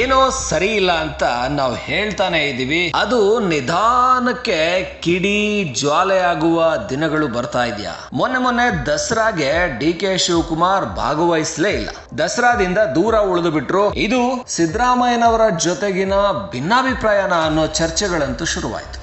ಏನೋ ಸರಿ ಇಲ್ಲ ಅಂತ ನಾವು ಹೇಳ್ತಾನೆ ಇದೀವಿ ಅದು ನಿಧಾನಕ್ಕೆ ಕಿಡಿ ಜ್ವಾಲೆ ಆಗುವ ದಿನಗಳು ಬರ್ತಾ ಇದೆಯಾ? ಮೊನ್ನೆ ಮೊನ್ನೆ ದಸರಾಗೆ ಡಿ ಕೆ ಶಿವಕುಮಾರ್ ಭಾಗವಹಿಸಲೇ ಇಲ್ಲ. ದಸರಾದಿಂದ ದೂರ ಉಳಿದು ಬಿಟ್ರು ಇದು ಸಿದ್ದರಾಮಯ್ಯನವರ ಜೊತೆಗಿನ ಭಿನ್ನಾಭಿಪ್ರಾಯನ ಅನ್ನೋ ಚರ್ಚೆಗಳಂತೂ ಶುರುವಾಯಿತು.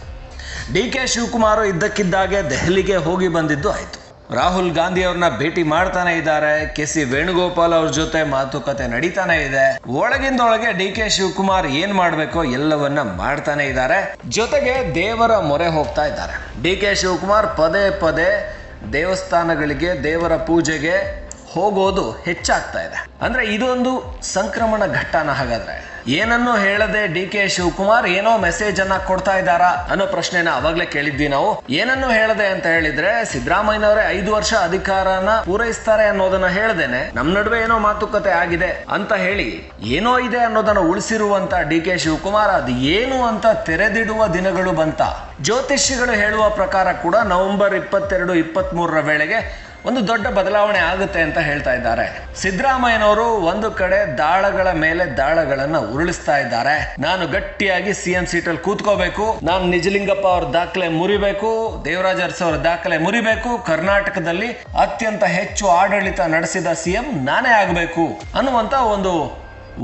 ಡಿ ಕೆ ಶಿವಕುಮಾರ್ ಇದ್ದಕ್ಕಿದ್ದಾಗೆ ದೆಹಲಿಗೆ ಹೋಗಿ ಬಂದಿದ್ದು ಆಯ್ತು. ರಾಹುಲ್ ಗಾಂಧಿ ಅವ್ರನ್ನ ಭೇಟಿ ಮಾಡ್ತಾನೆ ಇದ್ದಾರೆ. ಕೆ ಸಿ ವೇಣುಗೋಪಾಲ್ ಅವ್ರ ಜೊತೆ ಮಾತುಕತೆ ನಡೀತಾನೆ ಇದೆ. ಒಳಗಿಂದೊಳಗೆ ಡಿ ಕೆ ಶಿವಕುಮಾರ್ ಏನ್ ಮಾಡ್ಬೇಕೋ ಎಲ್ಲವನ್ನ ಮಾಡ್ತಾನೆ ಇದ್ದಾರೆ. ಜೊತೆಗೆ ದೇವರ ಮೊರೆ ಹೋಗ್ತಾ ಇದ್ದಾರೆ. ಡಿ ಕೆ ಶಿವಕುಮಾರ್ ಪದೇ ಪದೇ ದೇವಸ್ಥಾನಗಳಿಗೆ, ದೇವರ ಪೂಜೆಗೆ ಹೋಗೋದು ಹೆಚ್ಚಾಗ್ತಾ ಇದೆ. ಅಂದ್ರೆ ಇದೊಂದು ಸಂಕ್ರಮಣ ಘಟ್ಟನ ಹಾಗಾದ್ರೆ. ಏನನ್ನು ಹೇಳದೆ ಡಿ ಕೆ ಶಿವಕುಮಾರ್ ಏನೋ ಮೆಸೇಜ್ ಅನ್ನ ಕೊಡ್ತಾ ಇದ್ದಾರಾ ಅನ್ನೋ ಪ್ರಶ್ನೆನ ಅವಾಗ್ಲೇ ಕೇಳಿದ್ವಿ ನಾವು. ಏನನ್ನು ಹೇಳದೆ ಅಂತ ಹೇಳಿದ್ರೆ ಸಿದ್ದರಾಮಯ್ಯನವರೇ ಐದು ವರ್ಷ ಅಧಿಕಾರನ ಪೂರೈಸ್ತಾರೆ ಅನ್ನೋದನ್ನ ಹೇಳದೇನೆ. ನಮ್ ನಡುವೆ ಏನೋ ಮಾತುಕತೆ ಆಗಿದೆ ಅಂತ ಹೇಳಿ ಏನೋ ಇದೆ ಅನ್ನೋದನ್ನ ಉಳಿಸಿರುವಂತ ಡಿ ಕೆ ಶಿವಕುಮಾರ್ ಅದು ಏನು ಅಂತ ತೆರೆದಿಡುವ ದಿನಗಳು ಬಂತ. ಜ್ಯೋತಿಷಿಗಳು ಹೇಳುವ ಪ್ರಕಾರ ಕೂಡ ನವೆಂಬರ್ ಇಪ್ಪತ್ತೆರಡು ಇಪ್ಪತ್ತ್ ಮೂರರ ವೇಳೆಗೆ ಒಂದು ದೊಡ್ಡ ಬದಲಾವಣೆ ಆಗುತ್ತೆ ಅಂತ ಹೇಳ್ತಾ ಇದ್ದಾರೆ. ಸಿದ್ದರಾಮಯ್ಯನವರು ಒಂದು ಕಡೆ ದಾಳಗಳ ಮೇಲೆ ದಾಳಗಳನ್ನ ಉರುಳಿಸ್ತಾ ಇದ್ದಾರೆ. ನಾನು ಗಟ್ಟಿಯಾಗಿ ಸಿಎಂ ಸೀಟಲ್ಲಿ ಕೂತ್ಕೋಬೇಕು. ನಾನು ನಿಜಲಿಂಗಪ್ಪ ಅವ್ರ ದಾಖಲೆ ಮುರಿಬೇಕು. ದೇವರಾಜ ಅರಸು ಅವರ ದಾಖಲೆ ಮುರಿಬೇಕು. ಕರ್ನಾಟಕದಲ್ಲಿ ಅತ್ಯಂತ ಹೆಚ್ಚು ಆಡಳಿತ ನಡೆಸಿದ ಸಿಎಂ ನಾನೇ ಆಗಬೇಕು ಅನ್ನುವಂತ ಒಂದು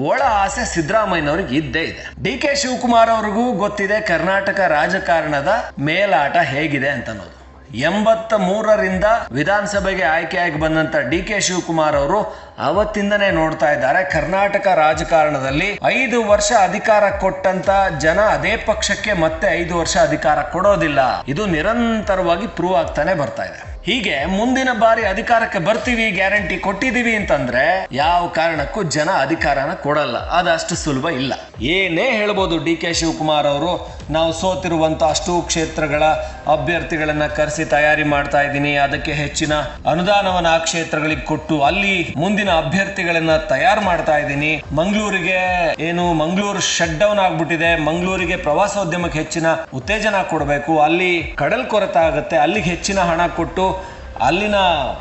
ಒಳ ಆಸೆ ಸಿದ್ದರಾಮಯ್ಯನವ್ರಿಗೆ ಇದ್ದೇ ಇದೆ. ಡಿ ಕೆ ಶಿವಕುಮಾರ್ ಅವ್ರಿಗೂ ಗೊತ್ತಿದೆ ಕರ್ನಾಟಕ ರಾಜಕಾರಣದ ಮೇಲಾಟ ಹೇಗಿದೆ ಅಂತ ಎಂಬತ್ತ ಮೂರರಿಂದ ವಿಧಾನಸಭೆಗೆ ಆಯ್ಕೆಯಾಗಿ ಬಂದಂತ ಡಿ ಕೆ ಶಿವಕುಮಾರ್ ಅವರು ಅವತ್ತಿಂದನೇ ನೋಡ್ತಾ ಇದ್ದಾರೆ, ಕರ್ನಾಟಕ ರಾಜಕಾರಣದಲ್ಲಿ ಐದು ವರ್ಷ ಅಧಿಕಾರ ಕೊಟ್ಟಂತ ಜನ ಅದೇ ಪಕ್ಷಕ್ಕೆ ಮತ್ತೆ ಐದು ವರ್ಷ ಅಧಿಕಾರ ಕೊಡೋದಿಲ್ಲ. ಇದು ನಿರಂತರವಾಗಿ ಪ್ರೂವ್ ಆಗ್ತಾನೆ ಬರ್ತಾ ಇದೆ. ಹೀಗೆ ಮುಂದಿನ ಬಾರಿ ಅಧಿಕಾರಕ್ಕೆ ಬರ್ತೀವಿ ಗ್ಯಾರಂಟಿ ಕೊಟ್ಟಿದೀವಿ ಅಂತಂದ್ರೆ ಯಾವ ಕಾರಣಕ್ಕೂ ಜನ ಅಧಿಕಾರನ ಕೊಡಲ್ಲ. ಅದಷ್ಟು ಸುಲಭ ಇಲ್ಲ. ಏನೇ ಹೇಳ್ಬೋದು ಡಿ ಕೆ ಶಿವಕುಮಾರ್ ಅವರು, ನಾವು ಸೋತಿರುವಂತ ಅಷ್ಟು ಕ್ಷೇತ್ರಗಳ ಅಭ್ಯರ್ಥಿಗಳನ್ನ ಕರೆಸಿ ತಯಾರಿ ಮಾಡ್ತಾ ಇದ್ದೀನಿ. ಅದಕ್ಕೆ ಹೆಚ್ಚಿನ ಅನುದಾನವನ್ನ ಆ ಕ್ಷೇತ್ರಗಳಿಗೆ ಕೊಟ್ಟು ಅಲ್ಲಿ ಮುಂದಿನ ಅಭ್ಯರ್ಥಿಗಳನ್ನ ತಯಾರು ಮಾಡ್ತಾ ಇದ್ದೀನಿ. ಮಂಗಳೂರಿಗೆ ಏನು ಮಂಗಳೂರು ಶಟ್ ಡೌನ್ ಆಗ್ಬಿಟ್ಟಿದೆ. ಮಂಗಳೂರಿಗೆ ಪ್ರವಾಸೋದ್ಯಮಕ್ಕೆ ಹೆಚ್ಚಿನ ಉತ್ತೇಜನ ಕೊಡಬೇಕು. ಅಲ್ಲಿ ಕಡಲ್ ಕೊರತೆ ಆಗುತ್ತೆ. ಅಲ್ಲಿಗೆ ಹೆಚ್ಚಿನ ಹಣ ಕೊಟ್ಟು ಅಲ್ಲಿನ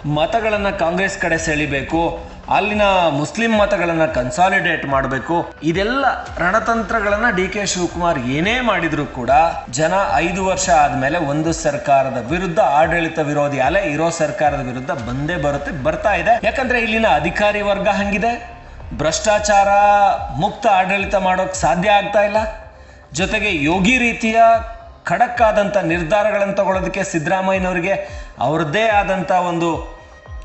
ಮತಗಳನ್ನ ಕಾಂಗ್ರೆಸ್ ಕಡೆ ಸೆಳಿಬೇಕು. ಅಲ್ಲಿನ ಮುಸ್ಲಿಂ ಮತಗಳನ್ನು ಕನ್ಸಾಲಿಡೇಟ್ ಮಾಡಬೇಕು. ಇದೆಲ್ಲ ರಣತಂತ್ರಗಳನ್ನ ಡಿ ಕೆ ಶಿವಕುಮಾರ್ ಏನೇ ಮಾಡಿದ್ರು ಕೂಡ ಜನ ಐದು ವರ್ಷ ಆದ್ಮೇಲೆ ಒಂದು ಸರ್ಕಾರದ ವಿರುದ್ಧ ಆಡಳಿತ ವಿರೋಧಿ ಅಲೆ ಇರೋ ಸರ್ಕಾರದ ವಿರುದ್ಧ ಬಂದೇ ಬರುತ್ತೆ, ಬರ್ತಾ ಇದೆ. ಯಾಕಂದ್ರೆ ಇಲ್ಲಿನ ಅಧಿಕಾರಿ ವರ್ಗ ಹಂಗಿದೆ. ಭ್ರಷ್ಟಾಚಾರ ಮುಕ್ತ ಆಡಳಿತ ಮಾಡೋಕೆ ಸಾಧ್ಯ ಆಗ್ತಾ ಇಲ್ಲ. ಜೊತೆಗೆ ಯೋಗಿ ರೀತಿಯ ಖಡಕ್ ನಿರ್ಧಾರಗಳನ್ನು ತಗೊಳ್ಳೋದಕ್ಕೆ ಸಿದ್ದರಾಮಯ್ಯನವರಿಗೆ ಅವ್ರದ್ದೇ ಆದಂಥ ಒಂದು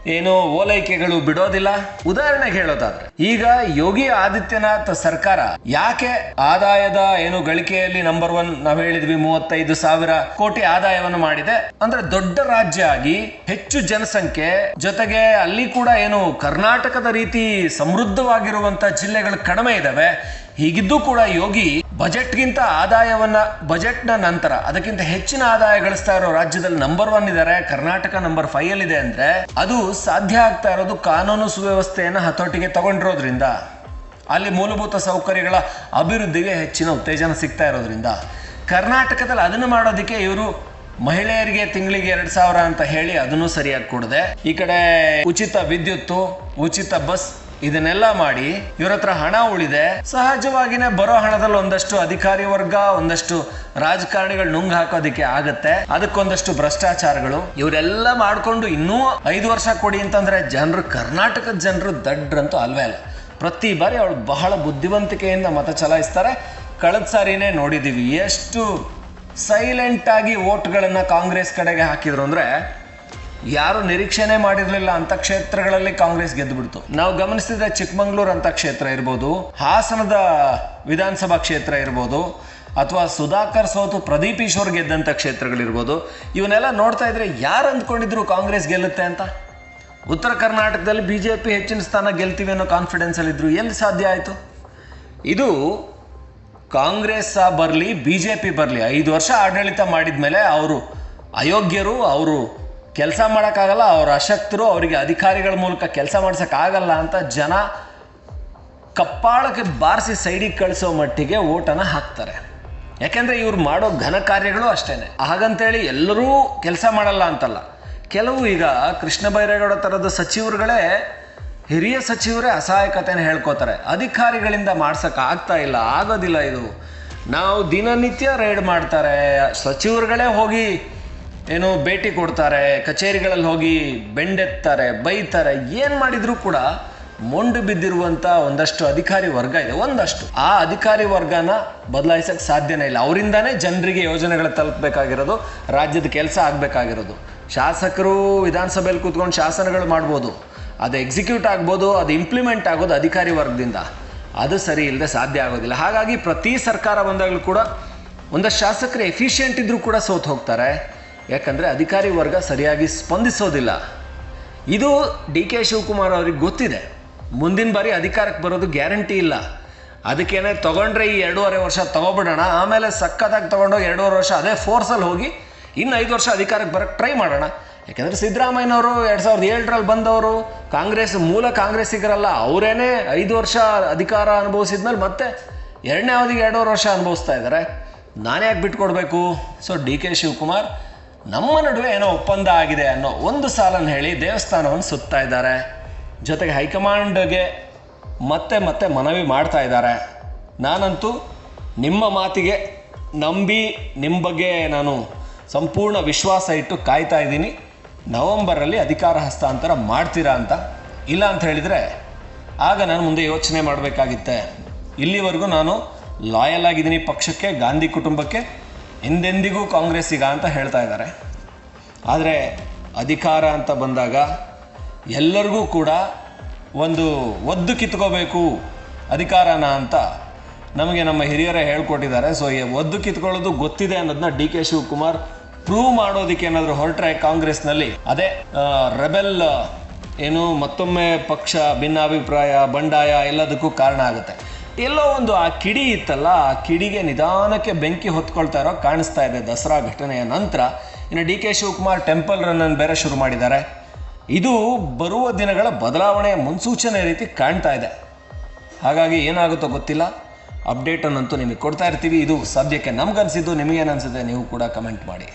ಏನು ಓಲೈಕೆಗಳು ಬಿಡೋದಿಲ್ಲ? ಉದಾಹರಣೆಗೆ ಹೇಳೋದಾದ್ರೆ, ಈಗ ಯೋಗಿ ಆದಿತ್ಯನಾಥ್ ಸರ್ಕಾರ ಯಾಕೆ ಆದಾಯದ ಏನು ಗಳಿಕೆಯಲ್ಲಿ ನಂಬರ್ ಒನ್ ನಾವು ಹೇಳಿದ್ವಿ ಮೂವತ್ತೈದು ಸಾವಿರ ಕೋಟಿ ಆದಾಯವನ್ನು ಮಾಡಿದೆ? ಅಂದ್ರೆ ದೊಡ್ಡ ರಾಜ್ಯ ಆಗಿ ಹೆಚ್ಚು ಜನಸಂಖ್ಯೆ, ಜೊತೆಗೆ ಅಲ್ಲಿ ಕೂಡ ಏನು ಕರ್ನಾಟಕದ ರೀತಿ ಸಮೃದ್ಧವಾಗಿರುವಂತ ಜಿಲ್ಲೆಗಳು ಕಡಿಮೆ ಇದಾವೆ. ಹೀಗಿದ್ದು ಕೂಡ ಯೋಗಿ ಬಜೆಟ್ಗಿಂತ ಆದಾಯವನ್ನ, ಬಜೆಟ್ನ ನಂತರ ಅದಕ್ಕಿಂತ ಹೆಚ್ಚಿನ ಆದಾಯ ಗಳಿಸ್ತಾ ಇರೋ ರಾಜ್ಯದಲ್ಲಿ ನಂಬರ್ ಒನ್ ಇದ್ದಾರೆ ಕರ್ನಾಟಕ ನಂಬರ್ ಫೈವ್ ಅಲ್ಲಿ ಇದೆ ಅಂದ್ರೆ ಅದು ಸಾಧ್ಯ ಆಗ್ತಾ ಇರೋದು ಕಾನೂನು ಸುವ್ಯವಸ್ಥೆಯನ್ನು ಹತೋಟಿಗೆ ತಗೊಂಡಿರೋದ್ರಿಂದ. ಅಲ್ಲಿ ಮೂಲಭೂತ ಸೌಕರ್ಯಗಳ ಅಭಿವೃದ್ಧಿಗೆ ಹೆಚ್ಚಿನ ಉತ್ತೇಜನ ಸಿಗ್ತಾ ಇರೋದ್ರಿಂದ. ಕರ್ನಾಟಕದಲ್ಲಿ ಅದನ್ನು ಮಾಡೋದಕ್ಕೆ ಇವರು ಮಹಿಳೆಯರಿಗೆ ತಿಂಗಳಿಗೆ ಎರಡ್ ಸಾವಿರ ಅಂತ ಹೇಳಿ ಅದನ್ನು ಸರಿಯಾಗಿ ಕೊಡದೆ, ಈ ಕಡೆ ಉಚಿತ ವಿದ್ಯುತ್ತು, ಉಚಿತ ಬಸ್ ಇದನ್ನೆಲ್ಲ ಮಾಡಿ ಇವ್ರ ಹತ್ರ ಹಣ ಉಳಿದೆ. ಸಹಜವಾಗಿನೇ ಬರೋ ಹಣದಲ್ಲಿ ಒಂದಷ್ಟು ಅಧಿಕಾರಿ ವರ್ಗ, ಒಂದಷ್ಟು ರಾಜಕಾರಣಿಗಳು ನುಂಗ್ ಹಾಕೋದಿಕ್ಕೆ ಆಗತ್ತೆ. ಅದಕ್ಕೊಂದಷ್ಟು ಭ್ರಷ್ಟಾಚಾರಗಳು. ಇವರೆಲ್ಲ ಮಾಡ್ಕೊಂಡು ಇನ್ನೂ ಐದು ವರ್ಷ ಕೊಡಿ ಅಂತಂದ್ರೆ ಜನರು ಕರ್ನಾಟಕದ ಜನರು ದಡ್ರಂತೂ ಅಲ್ವೇ ಅಲ್ಲ. ಪ್ರತಿ ಬಾರಿ ಅವಳು ಬಹಳ ಬುದ್ಧಿವಂತಿಕೆಯಿಂದ ಮತ ಚಲಾಯಿಸ್ತಾರೆ. ಕಳೆದ ಸಾರಿನೇ ನೋಡಿದೀವಿ, ಎಷ್ಟು ಸೈಲೆಂಟ್ ಆಗಿ ವೋಟ್ಗಳನ್ನ ಕಾಂಗ್ರೆಸ್ ಕಡೆಗೆ ಹಾಕಿದ್ರು ಅಂದ್ರೆ ಯಾರು ನಿರೀಕ್ಷೆನೇ ಮಾಡಿರಲಿಲ್ಲ ಅಂತ ಕ್ಷೇತ್ರಗಳಲ್ಲಿ ಕಾಂಗ್ರೆಸ್ ಗೆದ್ದು ಬಿಡ್ತು ನಾವು ಗಮನಿಸಿದ ಚಿಕ್ಕಮಂಗ್ಳೂರು ಅಂತ ಕ್ಷೇತ್ರ ಇರ್ಬೋದು, ಹಾಸನದ ವಿಧಾನಸಭಾ ಕ್ಷೇತ್ರ ಇರ್ಬೋದು, ಅಥವಾ ಸುಧಾಕರ್ ಸೋತು ಪ್ರದೀಪ್ ಈಶ್ವರ್ ಗೆದ್ದಂಥ ಕ್ಷೇತ್ರಗಳಿರ್ಬೋದು, ಇವನ್ನೆಲ್ಲ ನೋಡ್ತಾ ಇದ್ರೆ ಯಾರು ಅಂದ್ಕೊಂಡಿದ್ರು ಕಾಂಗ್ರೆಸ್ ಗೆಲ್ಲುತ್ತೆ ಅಂತ? ಉತ್ತರ ಕರ್ನಾಟಕದಲ್ಲಿ ಬಿ ಜೆ ಪಿ ಹೆಚ್ಚಿನ ಸ್ಥಾನ ಗೆಲ್ತೀವಿ ಅನ್ನೋ ಕಾನ್ಫಿಡೆನ್ಸಲ್ಲಿದ್ದರು ಎಲ್ಲಿ ಸಾಧ್ಯ ಆಯಿತು? ಇದು ಕಾಂಗ್ರೆಸ್ ಬರಲಿ ಬಿ ಜೆ ಪಿ ಬರಲಿ, ಐದು ವರ್ಷ ಆಡಳಿತ ಮಾಡಿದ ಮೇಲೆ ಅವರು ಅಯೋಗ್ಯರು, ಅವರು ಕೆಲಸ ಮಾಡೋಕ್ಕಾಗಲ್ಲ, ಅವ್ರ ಅಶಕ್ತರು ಅವರಿಗೆ ಅಧಿಕಾರಿಗಳ ಮೂಲಕ ಕೆಲಸ ಮಾಡ್ಸೋಕ್ಕಾಗಲ್ಲ ಅಂತ ಜನ ಕಪ್ಪಾಳಕ್ಕೆ ಬಾರಿಸಿ ಸೈಡಿಗೆ ಕಳಿಸೋ ಮಟ್ಟಿಗೆ ಓಟನ ಹಾಕ್ತಾರೆ. ಯಾಕೆಂದರೆ ಇವ್ರು ಮಾಡೋ ಘನ ಕಾರ್ಯಗಳು ಅಷ್ಟೇನೆ. ಹಾಗಂತೇಳಿ ಎಲ್ಲರೂ ಕೆಲಸ ಮಾಡಲ್ಲ ಅಂತಲ್ಲ. ಕೆಲವು ಈಗ ಕೃಷ್ಣ ಬೈರೇಗೌಡ ಥರದ ಸಚಿವರುಗಳೇ ಹಿರಿಯ ಸಚಿವರೇ ಅಸಹಾಯಕತೆಯನ್ನು ಹೇಳ್ಕೋತಾರೆ. ಅಧಿಕಾರಿಗಳಿಂದ ಮಾಡ್ಸೋಕೆ ಆಗ್ತಾ ಇಲ್ಲ, ಆಗೋದಿಲ್ಲ ಇದು. ನಾವು ದಿನನಿತ್ಯ ರೈಡ್ ಮಾಡ್ತಾರೆ, ಸಚಿವರುಗಳೇ ಹೋಗಿ ಏನು ಭೇಟಿ ಕೊಡ್ತಾರೆ, ಕಚೇರಿಗಳಲ್ಲಿ ಹೋಗಿ ಬೆಂಡೆತ್ತಾರೆ, ಬೈತಾರೆ, ಏನು ಮಾಡಿದರೂ ಕೂಡ ಮೊಂಡು ಬಿದ್ದಿರುವಂಥ ಒಂದಷ್ಟು ಅಧಿಕಾರಿ ವರ್ಗ ಇದೆ, ಒಂದಷ್ಟು. ಆ ಅಧಿಕಾರಿ ವರ್ಗನ ಬದಲಾಯಿಸಕ್ಕೆ ಸಾಧ್ಯನೇ ಇಲ್ಲ. ಅವರಿಂದಾನೇ ಜನರಿಗೆ ಯೋಜನೆಗಳು ತಲುಪಬೇಕಾಗಿರೋದು, ರಾಜ್ಯದ ಕೆಲಸ ಆಗಬೇಕಾಗಿರೋದು. ಶಾಸಕರು ವಿಧಾನಸಭೆಯಲ್ಲಿ ಕೂತ್ಕೊಂಡು ಶಾಸನಗಳು ಮಾಡ್ಬೋದು. ಅದು ಎಕ್ಸಿಕ್ಯೂಟ್ ಆಗ್ಬೋದು, ಅದು ಇಂಪ್ಲಿಮೆಂಟ್ ಆಗೋದು ಅಧಿಕಾರಿ ವರ್ಗದಿಂದ. ಅದು ಸರಿ ಇಲ್ಲದೆ ಸಾಧ್ಯ ಆಗೋದಿಲ್ಲ. ಹಾಗಾಗಿ ಪ್ರತಿ ಸರ್ಕಾರ ಬಂದಾಗಲೂ ಕೂಡ ಒಂದಷ್ಟು ಶಾಸಕರು ಎಫಿಷಿಯೆಂಟ್ ಇದ್ದರೂ ಕೂಡ ಸೋತು ಹೋಗ್ತಾರೆ. ಯಾಕಂದರೆ ಅಧಿಕಾರಿ ವರ್ಗ ಸರಿಯಾಗಿ ಸ್ಪಂದಿಸೋದಿಲ್ಲ. ಇದು ಡಿ ಕೆ ಶಿವಕುಮಾರ್ ಅವ್ರಿಗೆ ಗೊತ್ತಿದೆ. ಮುಂದಿನ ಬಾರಿ ಅಧಿಕಾರಕ್ಕೆ ಬರೋದು ಗ್ಯಾರಂಟಿ ಇಲ್ಲ. ಅದಕ್ಕೇನೆ ತೊಗೊಂಡ್ರೆ ಈ ಎರಡೂವರೆ ವರ್ಷ ತೊಗೊಬಿಡೋಣ. ಆಮೇಲೆ ಸಖತ್ತಾಗಿ ತಗೊಂಡೋಗಿ ಎರಡೂವರೆ ವರ್ಷ ಅದೇ ಫೋರ್ಸಲ್ಲಿ ಹೋಗಿ ಇನ್ನು ಐದು ವರ್ಷ ಅಧಿಕಾರಕ್ಕೆ ಬರೋಕ್ಕೆ ಟ್ರೈ ಮಾಡೋಣ. ಯಾಕೆಂದರೆ ಸಿದ್ದರಾಮಯ್ಯನವರು ಎರಡು ಸಾವಿರದ ಏಳರಲ್ಲಿ ಬಂದವರು, ಕಾಂಗ್ರೆಸ್ ಮೂಲ ಕಾಂಗ್ರೆಸ್ಸಿಗರಲ್ಲ, ಅವರೇನೇ ಐದು ವರ್ಷ ಅಧಿಕಾರ ಅನುಭವಿಸಿದ್ಮೇಲೆ ಮತ್ತೆ ಎರಡನೇ ಅವಧಿಗೆ ಎರಡೂವರೆ ವರ್ಷ ಅನುಭವಿಸ್ತಾ ಇದ್ದಾರೆ. ನಾನೇ ಯಾಕೆ ಬಿಟ್ಕೊಡ್ಬೇಕು? ಸೊ ಡಿ ಕೆ ಶಿವಕುಮಾರ್ ನಮ್ಮ ನಡುವೆ ಏನೋ ಒಪ್ಪಂದ ಆಗಿದೆ ಅನ್ನೋ ಒಂದು ಸಾಲನ್ನು ಹೇಳಿ ದೇವಸ್ಥಾನವನ್ನು ಸುತ್ತಾ ಇದ್ದಾರೆ. ಜೊತೆಗೆ ಹೈಕಮಾಂಡ್ಗೆ ಮತ್ತೆ ಮತ್ತೆ ಮನವಿ ಮಾಡ್ತಾ ಇದ್ದಾರೆ. ನಾನಂತೂ ನಿಮ್ಮ ಮಾತಿಗೆ ನಂಬಿ ನಿಮ್ಮ ಬಗ್ಗೆ ನಾನು ಸಂಪೂರ್ಣ ವಿಶ್ವಾಸ ಇಟ್ಟು ಕಾಯ್ತಾ ಇದ್ದೀನಿ. ನವಂಬರಲ್ಲಿ ಅಧಿಕಾರ ಹಸ್ತಾಂತರ ಮಾಡ್ತೀರಾ ಅಂತ. ಇಲ್ಲ ಅಂತ ಹೇಳಿದರೆ ಆಗ ನಾನು ಮುಂದೆ ಯೋಚನೆ ಮಾಡಬೇಕಾಗಿತ್ತೆ. ಇಲ್ಲಿವರೆಗೂ ನಾನು ಲಾಯಲ್ ಆಗಿದ್ದೀನಿ ಪಕ್ಷಕ್ಕೆ, ಗಾಂಧಿ ಕುಟುಂಬಕ್ಕೆ. ಎಂದೆಂದಿಗೂ ಕಾಂಗ್ರೆಸ್ಸಿಗ ಅಂತ ಹೇಳ್ತಾ ಇದ್ದಾರೆ. ಆದರೆ ಅಧಿಕಾರ ಅಂತ ಬಂದಾಗ ಎಲ್ಲರಿಗೂ ಕೂಡ ಒಂದು ಒದ್ದು ಕಿತ್ಕೋಬೇಕು ಅಧಿಕಾರನ ಅಂತ ನಮಗೆ ನಮ್ಮ ಹಿರಿಯರೇ ಹೇಳ್ಕೊಟ್ಟಿದ್ದಾರೆ. ಸೊ ಈ ಒದ್ದು ಕಿತ್ಕೊಳ್ಳೋದು ಗೊತ್ತಿದೆ ಅನ್ನೋದನ್ನ ಡಿ ಕೆ ಶಿವಕುಮಾರ್ ಪ್ರೂವ್ ಮಾಡೋದಕ್ಕೆ ಏನಾದರೂ ಹೊರಟ್ರೆ ಕಾಂಗ್ರೆಸ್ನಲ್ಲಿ. ಅದೇ ರೆಬೆಲ್ ಏನು ಮತ್ತೊಮ್ಮೆ ಪಕ್ಷ, ಭಿನ್ನಾಭಿಪ್ರಾಯ, ಬಂಡಾಯ ಎಲ್ಲದಕ್ಕೂ ಕಾರಣ ಆಗುತ್ತೆ. ಎಲ್ಲೋ ಒಂದು ಆ ಕಿಡಿ ಇತ್ತಲ್ಲ, ಆ ಕಿಡಿಗೆ ನಿಧಾನಕ್ಕೆ ಬೆಂಕಿ ಹೊತ್ಕೊಳ್ತಾ ಇರೋ ಕಾಣಿಸ್ತಾ ಇದೆ ದಸರಾ ಘಟನೆಯ ನಂತರ. ಇನ್ನು ಡಿ ಕೆ ಶಿವಕುಮಾರ್ ಟೆಂಪಲ್ ರನ್ನನ್ನು ಬೇರೆ ಶುರು ಮಾಡಿದ್ದಾರೆ. ಇದು ಬರುವ ದಿನಗಳ ಬದಲಾವಣೆಯ ಮುನ್ಸೂಚನೆ ರೀತಿ ಕಾಣ್ತಾ ಇದೆ. ಹಾಗಾಗಿ ಏನಾಗುತ್ತೋ ಗೊತ್ತಿಲ್ಲ. ಅಪ್ಡೇಟನ್ನಂತೂ ನಿಮಗೆ ಕೊಡ್ತಾ ಇರ್ತೀವಿ. ಇದು ಸದ್ಯಕ್ಕೆ ನಮ್ಗನ್ಸಿದ್ದು ನಿಮಗೇನು ಅನಿಸುತ್ತೆ ನೀವು ಕೂಡ ಕಮೆಂಟ್ ಮಾಡಿ.